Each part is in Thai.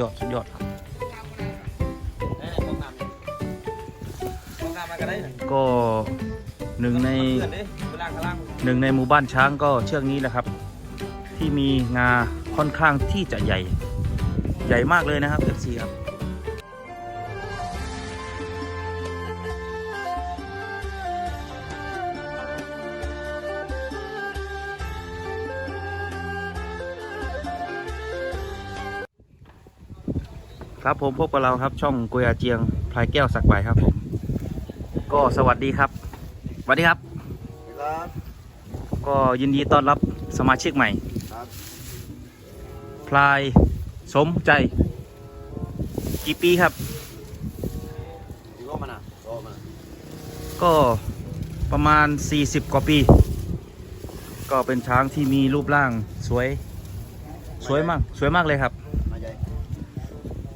ยอด สุดยอดครับไหนๆกองน้ำนี่กองน้ำมาก็ได้นะก็หนึ่งในเพื่อนดิเวลาข้างล่างหนึ่งในหมู่บ้านช้างก็เชือกนี้แหละครับ ที่มีงาค่อนข้างที่จะใหญ่ ใหญ่มากเลยนะครับ FC ครับ ครับผมพบกับเราครับช่องกุยอาเจียงพลายแก้วสักใบครับผมก็สวัสดีครับสวัสดีครับ ครับก็ยินดีต้อนรับสมาชิกใหม่ครับพลายสมใจ กี่ปีครับอีโก้มานะโก้มาก็ประมาณ 40 กว่าปี ก็เป็นช้างที่มีรูปร่างสวย สวยมาก สวยมากเลยครับมาใหญ่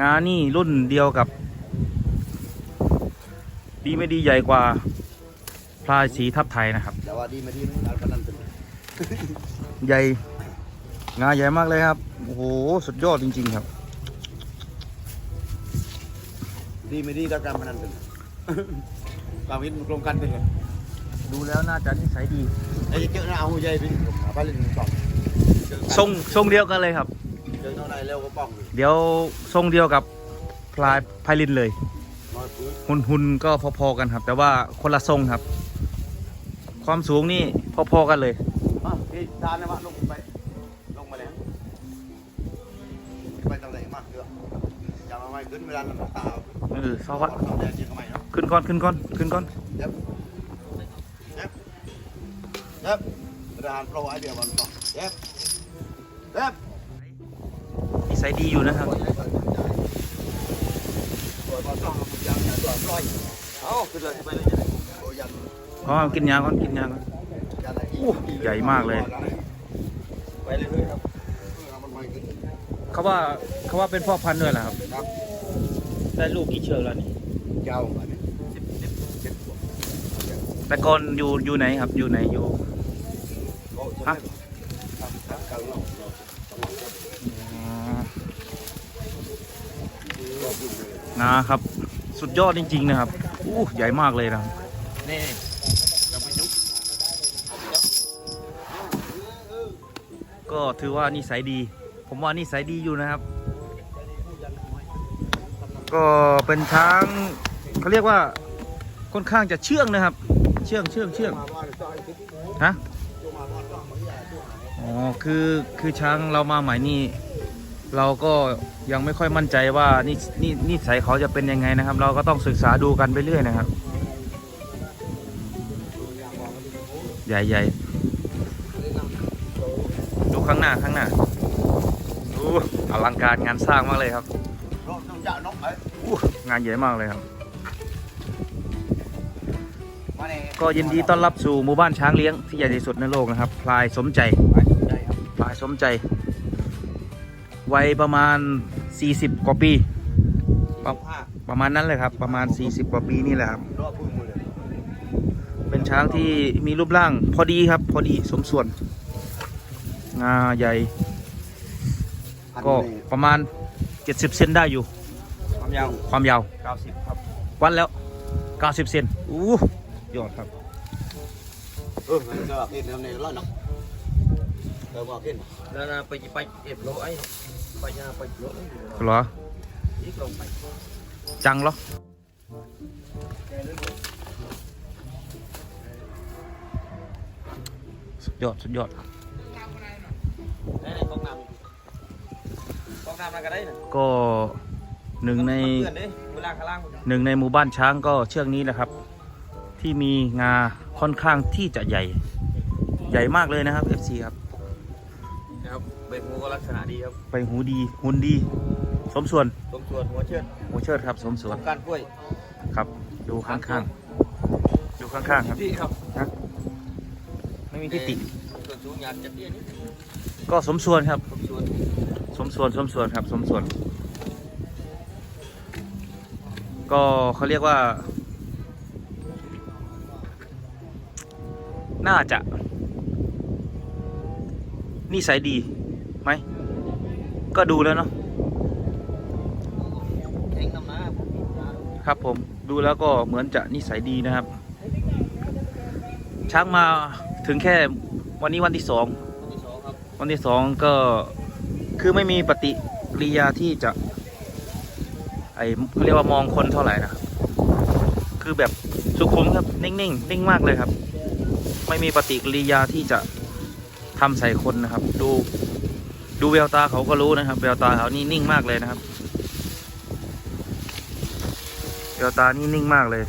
งานี่รุ่นเดียวกับ ดีไม่ดีใหญ่กว่าพลายสีทับไทยนะครับแต่ว่าดีไม่ดีมันอันนั้นเป็นใหญ่งาใหญ่มากเลยครับ โอ้โห สุดยอดจริง ๆ ครับ ดีไม่ดีก็การพนันเป็นความคิดมันตรงกันเป็นกันดูแล้วน่าจะนิสัยดีไอ้เจ้าหน้าเอาหูใหญ่ไปหาบ้านเล่นสองทรงทรงเดียวกันเลยครับ เจอเท่าไหร่เร็วก็ป้องอยู่เดี๋ยวทรงเดียวกับพลายไพลินเลยมาปื้ดหุ่นหุ่นก็พอๆกันครับ แต่ว่าคนละทรงครับ ความสูงนี่พอๆกันเลย มาพี่ทานนะวะลงไป ลงมาแล้วไปตรงไหนมาเถอะอย่ามาไม่ขึ้นเวลาน้ำตาเออสวัสดตอนแดงยิงเข้ามาเนาะขึ้นก่อนขึ้นก่อนขึ้นก่อนเย็บเย็บเย็บประธานโปรไอเดียวันต่อเย็บเย็บนิ สัยดีอยู่นะครับตัวมาต้องยังตัวร้อยเอ้าขึ้นเลยไปเลยจะได้ตัวยันเพราะว่ากินยาก่อนกินยาก่อนยันอะไรโอ้ใหญ่มากเลยไปเลยเลยครับมันไม่ขึ้นเขาว่าเขาว่าเป็นพ่อพันธุ์ด้วยเหรอครับครับได้ลูกกี่เชือกแล้วนี่ยาวอันนี้สิบสิบสิบแต่ก่อนอยู่อยู่ไหนครับอยู่ไหนอยู่ ฮะ ครับครับกลางโลก อ๋อ นะครับ สุดยอดจริง ๆ นะครับอู้ใหญ่มากเลยนะครับนี่เราไปจุ๊บก็ถือว่านิสัยดี ผมว่านิสัยดีอยู่นะครับ ก็เป็นช้างเขาเรียกว่าค่อนข้างจะเชื่องนะครับ เชื่องเชื่องเชื่องฮะอ๋อคือคือช้างเรามาใหม่นี่ เราก็ยังไม่ค่อยมั่นใจว่านี่นี่นิสัยเขาจะเป็นยังไงนะครับ เราก็ต้องศึกษาดูกันไปเรื่อยนะครับ ใหญ่ใหญ่ดูข้างหน้าข้างหน้าดูอลังการงานสร้างมากเลยครับงานเยอู้งานใหญ่มากเลยครับ ก็ยินดีต้อนรับสู่หมู่บ้านช้างเลี้ยงที่ใหญ่ที่สุดในโลกนะครับ พลายสมใจ พลายสมใจ วัยประมาณ 40 กว่าปีปั๊บห้าประมาณนั้นเลยครับ ประมาณ 40 กว่าปีนี่แหละครับรอบพึ่งมือเลยเป็นช้างที่มีรูปร่างพอดีครับ พอดีสมส่วนงาใหญ่ ก็ประมาณ 70 เซนได้อยู่ ความยาว ความยาว 90 ครับ วัดแล้ว 90 เซนอู้ยอดครับเออมันจะแบบเห็นแล้วเนี่ยร้อยเนาะเออบอกเห็นแล้วนะไปไปเอฟโลไอ้ ไปยาไปโลไอ้เหรอจังเหรอสุดยอด สุดยอดกองน้ำกองน้ำมาก็ได้นะก็หนึ่งในหนึ่งในหมู่บ้านช้างก็เชือกนี้แหละครับ ที่มีงาค่อนข้างที่จะใหญ่ ใหญ่มากเลยนะครับ FC ครับ นะครับใบหูก็ลักษณะดีครับไปหูดีหุ่นดี สมส่วนสมส่วนหัวเชือดหัวเชิดครับ สมส่วนทำการกล้วยครับ ดูข้างๆดูข้างๆครับพี่ครับไม่มีที่ติ ส่วนสูงอยากจะเตี้ยนิดนึงก็สมส่วนครับสมส่วนสมส่วนสมส่วนครับสมส่วน ก็เขาเรียกว่า น่าจะนิสัยดี ไหม ก็ดูแล้วเนาะครับผมดูแล้วก็เหมือนจะนิสัยดีนะครับ ช้างมาถึงแค่วันนี้วันที่สองคนที่สองครับวันที่สองก็คือไม่มีปฏิกิริยาที่จะ ไอเรียกว่ามองคนเท่าไหร่นะครับคือแบบสุขุมครับนิ่งๆนิ่งมากเลยครับ ไม่มีปฏิกิริยาที่จะทำใส่คนนะครับ ดู ดูแววตาเขาก็รู้นะครับแววตาเขานี่นิ่งมากเลยนะครับแววตานี่นิ่งมากเลย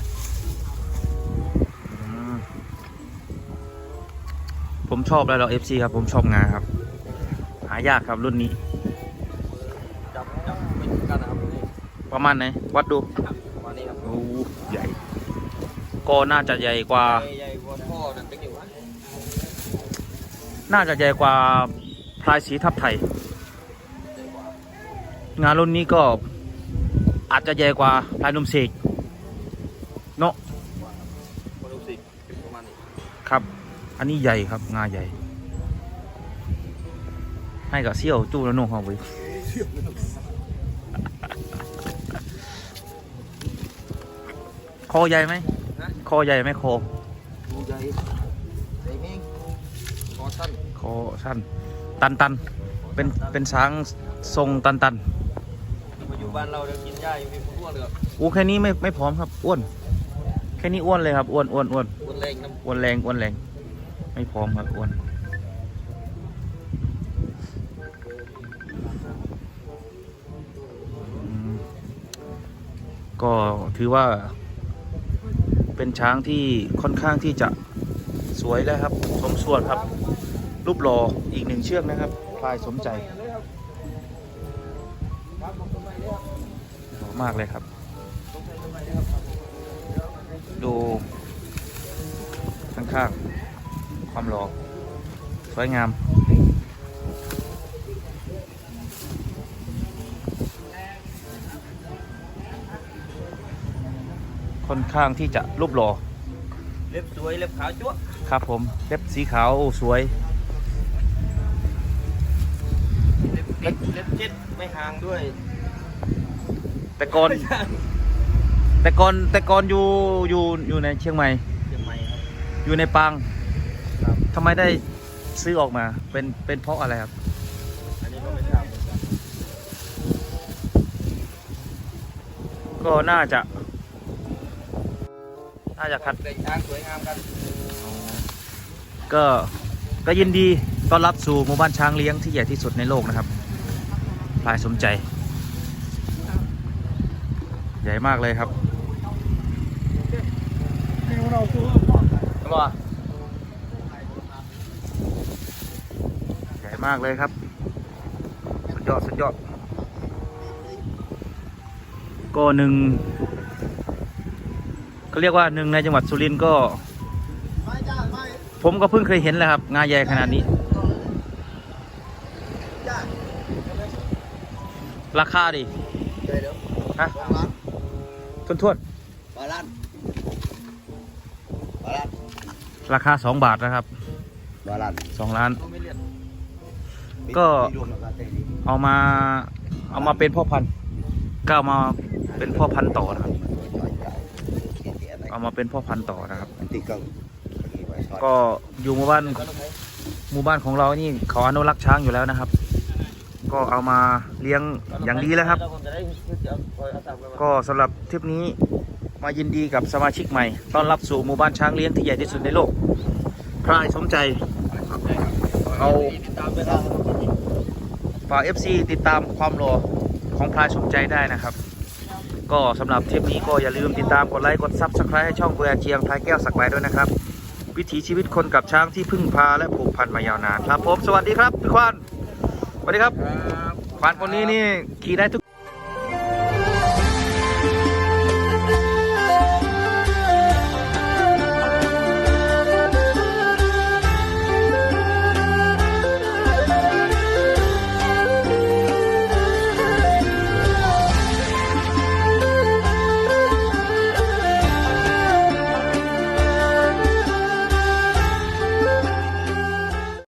อืมผมชอบแล้วเราเอฟซีครับ ผมชอบงาครับ หายากครับรุ่นนี้ จับจับเป็นกันนะครับนี่ประมาณไหน วัดดูครับวันนี้ครับโอ้ใหญ่ ก็น่าจะใหญ่กว่า ใหญ่กว่าพ่อนั่นเป็นอยู่วะน่าจะใหญ่กว่า พลายสีทับไทยใหญ่กว่างานรุ่นนี้ก็อาจจะใหญ่กว่าพลายนมเสกเนาะคนรู้สึกประมาณนี้ครับ อันนี้ใหญ่ครับ งาใหญ่ ให้กับเซี่ยวจู้แล้วนุ่งของไว้คอใหญ่ไหมนะคอใหญ่ไหมคอดูใหญ่ใหญ่เองคอสั้น คอสั้น ตันตันเป็นเป็นช้างทรงตันตันมาอยู่บ้านเราเดี๋ยวกินหญ้าอยู่มีพวกเลยครับอู้แค่นี้ไม่ไม่พร้อมครับอ้วน แค่นี้อ้วนเลยครับอ้วนอ้วนอ้วนบนแรงน้อ้วนแรงอ้วนแรง ไม่พร้อมครับอ้วนอืมก็ถือว่า เป็นช้างที่ค่อนข้างที่จะสวยแล้วครับ สมส่วนครับ รูปหล่ออีกหนึ่งเชือกนะครับพลายสมใจหล่อมากเลยครับ ดูข้างๆความหล่อสวยงามค่อนข้างที่จะรูปหล่อำเล็บสวย เล็บขาวจั๊วะครับผม เล็บสีขาว โอ้ สวย เล็บเล็บเล็บเจ็ดไม่ห่างด้วยแต่ก่อนไม่ห่างแต่ก่อนแต่ก่อนอยู่อยู่อยู่ในเชียงใหม่ เชียงใหม่ครับ อยู่ในปางครับ ทำไมได้ซื้อออกมา เป็นเป็นเพราะอะไรครับ อันนี้ก็ไม่ทราบเหมือนกันก็น่าจะ น่าจะคัด แต่งช้างสวยงามกันก็ก็ยินดีต้อนรับสู่หมู่บ้านช้างเลี้ยงที่ใหญ่ที่สุดในโลกนะครับพ ลายสมใจ ใหญ่มากเลยครับว่าใหญ่มากเลยครับ สุดยอด สุดยอด ก็หนึ่งเขาเรียกว่าหนึ่งในจังหวัดสุรินทร์ก็ไม่จ้าไม่ผมก็เพิ่งเคยเห็นแหละครับ งาใหญ่ขนาดนี้ จ้า ราคาดิเดี๋ยวเดี๋ยวฮะสองล้านทวนทวนบาลานบาลานๆราคา2บาทนะครับบาลาน2ล้านเขาไม่เรียนก็รวมแล้วก็เต็มที่เอามาเอามาเป็นพ่อพันธุ์ก็เอามาเป็นพ่อพันธุ์ต่อนะครับ เอามาเป็นพ่อพันธุ์ต่อนะครับอันที่ก็ก็อยู่หมู่บ้านก็ต้องใช้หมู่บ้านของเรานี่เขาอนุรักษ์ช้างอยู่แล้วนะครับ ก็เอามาเลี้ยงอย่างดีแล้วครับเราคงจะได้เอาคอยเอาตามกันมาก็สำหรับทริปนี้มายินดีกับสมาชิกใหม่ ต้อนรับสู่หมู่บ้านช้างเลี้ยงที่ใหญ่ที่สุดในโลกพรายสมใจเอาติดตามไปครับฝาก FC ติดตามความหล่อของพลายสมใจได้นะครับ ก็สำหรับทริปนี้ก็อย่าลืมติดตามกดไลค์กดซับสไครต์ให้ช่องกุยอาเจียงพลายแก้วสักไว้ด้วยนะครับ วิถีชีวิตคนกับช้างที่พึ่งพาและผูกพันมายาวนานครับผมสวัสดีครับพี่ควานส วัสดีครับควานคนนี้นี่ขี่ได้ทุก